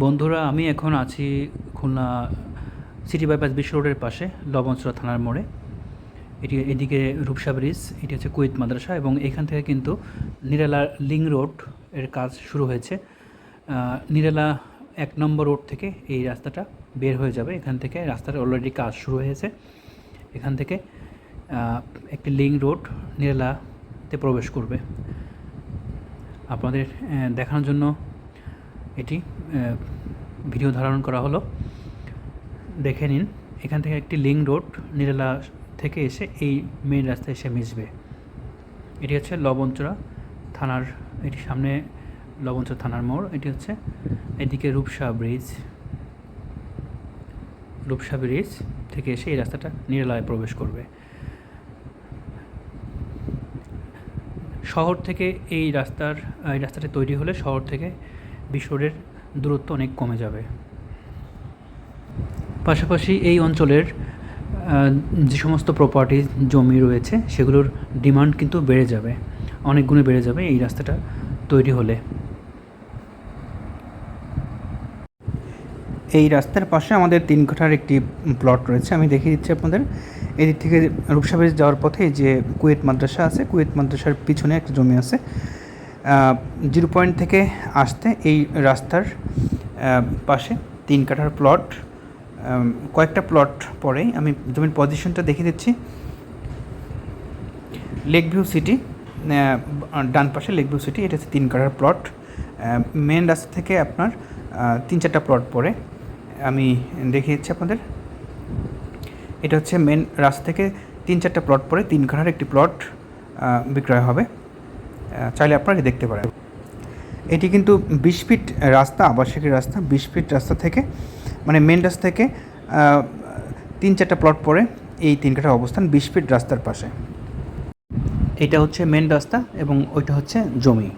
বন্ধুরা, আমি এখন আছি খুলনা সিটি বাইপাস বিশ্ব রোডের পাশে লবণচড়া থানার মোড়ে। এটি এদিকে রূপসা ব্রিজ, এটি হচ্ছে কুয়েত মাদ্রাসা এবং এখান থেকে কিন্তু নিরালা লিং রোডের কাজ শুরু হয়েছে। নিরালা এক নম্বর রোড থেকে এই রাস্তাটা বের হয়ে যাবে। এখান থেকে রাস্তার অলরেডি কাজ শুরু হয়েছে। এখান থেকে একটি লিং রোড নিরালাতে প্রবেশ করবে। আপনাদের দেখানোর জন্য এটি ভিডিও ধারণ করা হলো। দেখে নিন, এখান থেকে একটি লিং রোড নিরালা থেকে এসে এই মেন রাস্তায় এসে মিশবে। এটি হচ্ছে লবণচড়া থানার, এটি সামনে লবণচড়া থানার মোড়, এটি হচ্ছে এদিকে রূপসা ব্রিজ রূপসা ব্রিজ থেকে এসে এই রাস্তাটা নিরালায় প্রবেশ করবে। শহর থেকে এই রাস্তার, এই রাস্তাটা তৈরি হলে শহর থেকে বিশ্ব রোডের দূরত্ব অনেক কমে যাবে। পাশাপাশি এই অঞ্চলের যে সমস্ত প্রপার্টি জমি রয়েছে, সেগুলোর ডিমান্ড কিন্তু বেড়ে যাবে। অনেক গুণে বেড়ে যাবে এই রাস্তাটা তৈরি হলে। এই রাস্তার পাশে আমাদের তিন কাঠার একটি প্লট রয়েছে। আমি দেখিয়ে দিচ্ছি আপনাদের। এদিক থেকে রূপসাবেজ যাওয়ার পথে যে কুয়েত মাদ্রাসা আছে, কুয়েত মাদ্রাসার পিছনে একটা জমি আছে। জিরো পয়েন্ট থেকে আসতে এই রাস্তার পাশে তিন কাঠার প্লট কয়েকটা প্লট পরেই আমি জমির পজিশনটা দেখিয়ে দিচ্ছি। লেক ভিউ সিটি ডান পাশে লেক ভিউ সিটি এটা হচ্ছে তিন কাঠার প্লট মেন রাস্তা থেকে আপনার তিন চারটা প্লট পরে আমি দেখিয়ে দিচ্ছি আপনাদের। এটা হচ্ছে মেন রাস্তা থেকে তিন চারটা প্লট পরে তিন কাঠার একটি প্লট বিক্রয় হবে। চাইলে আপনারা দেখতে পারেন। এটি কিন্তু বিশ ফিট রাস্তা, আবাসিক রাস্তা, বিশ ফিট রাস্তা থেকে মানে মেন রাস্তা থেকে তিন চারটা প্লট পরে এই তিন কাঠার অবস্থান বিশ ফিট রাস্তার পাশে। এটা হচ্ছে মেন রাস্তা এবং ওইটা হচ্ছে জমি।